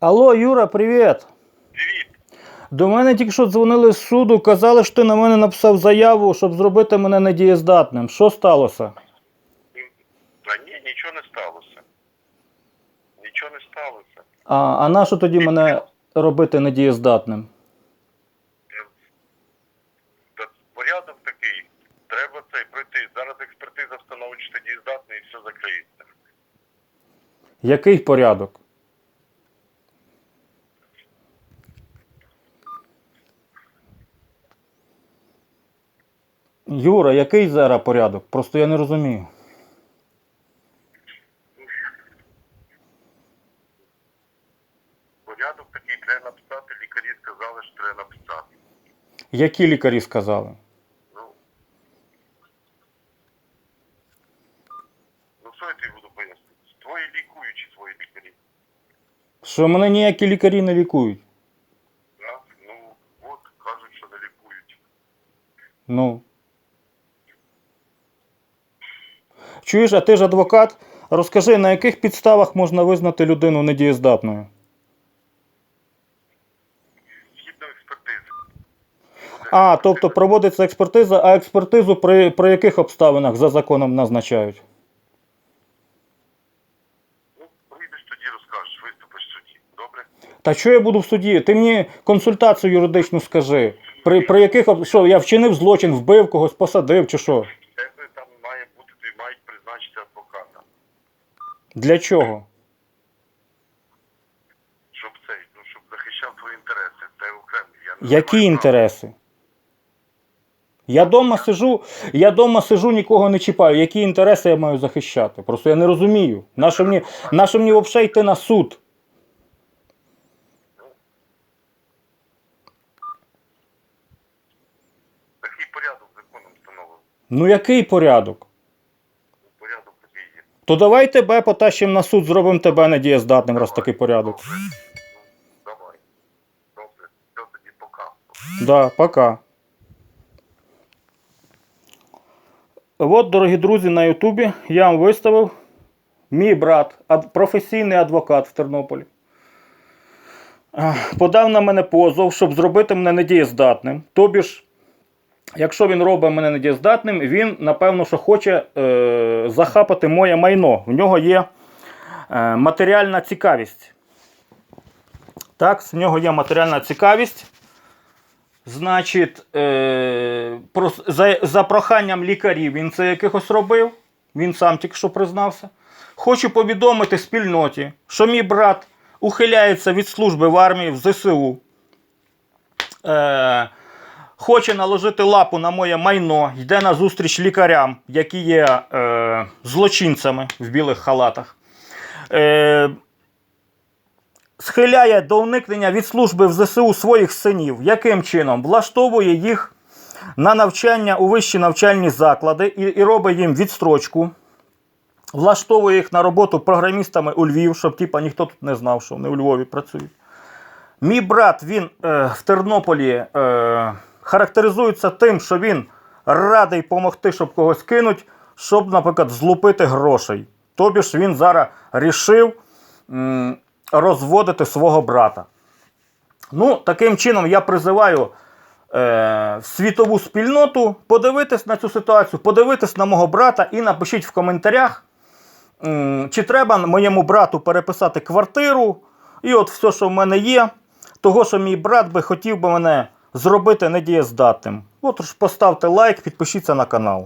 Алло, Юра, привіт. Привіт. До мене тільки що дзвонили з суду, казали, що ти на мене написав заяву, щоб зробити мене недієздатним. Що сталося? Та ні, нічого не сталося. Нічого не сталося. А, а на що тоді мене робити недієздатним? Та порядок такий. Треба цей пройти. Зараз експертиза встановить, що ти дієздатний і все закриється. Який порядок? Юра, який зараз порядок? Просто я не розумію. Порядок такий, треба написати, лікарі сказали, що треба написати. Які лікарі сказали? Ну, ну що я тобі буду пояснити? Твої лікуючі твої лікарі. Що мене ніякі лікарі не лікують. Да? Ну, от кажуть, що не лікують. Ну. Чуєш, а ти ж адвокат? Розкажи, на яких підставах можна визнати людину недієздатною? Згідно експертизи. А, тобто проводиться експертиза, а експертизу при, при яких обставинах за законом назначають? Ну, прийдеш тоді розкажеш, виступиш в суді. Добре? Та що я буду в суді? Ти мені консультацію юридичну скажи. При, при яких об- що, я вчинив злочин, вбив когось, посадив чи що? Для чого? Щоб цей, ну, щоб захищав твої інтереси. Це. Я не Які права. інтереси? Я дома сижу, я дома сижу, нікого не чіпаю. Які інтереси я маю захищати? Просто я не розумію. Нащо мені, нащо мені взагалі йти на суд? Такий порядок законом встановлений. Ну який порядок? Ну, Порядок такий є. То давай тебе потащимо на суд, зробимо тебе недієздатним, раз такий порядок. Давай. Добре. Все тоді пока. Да, пока. От, дорогі друзі, на Ютубі я вам виставив мій брат, професійний адвокат в Тернополі. Подав на мене позов, щоб зробити мене недієздатним. Тобі ж, якщо він робить мене недієздатним, він, напевно, що хоче е, захапати моє майно. В нього є е, матеріальна цікавість. Так, в нього є матеріальна цікавість. Значить, е, за проханням лікарів він це якихось робив. Він сам тільки що признався. Хочу повідомити спільноті, що мій брат ухиляється від служби в армії в ЗСУ. Е, хоче наложити лапу на моє майно, йде на зустріч лікарям, які є е, злочинцями в білих халатах. Е, схиляє до уникнення від служби в ЗСУ своїх синів. Яким чином? Влаштовує їх на навчання у вищі навчальні заклади і, і робить їм відстрочку. Влаштовує їх на роботу програмістами у Львів, щоб типа, ніхто тут не знав, що вони у Львові працюють. Мій брат він е, в Тернополі е, характеризується тим, що він радий допомогти, щоб когось кинуть, щоб, наприклад, злупити грошей. Тобі ж він зараз рішив розводити свого брата. Ну, таким чином я призиваю е, світову спільноту подивитись на цю ситуацію, подивитись на мого брата і напишіть в коментарях, м, чи треба моєму брату переписати квартиру. І от все, що в мене є, того, що мій брат би хотів би мене зробити недієздатним. От ж поставте лайк, підпишіться на канал.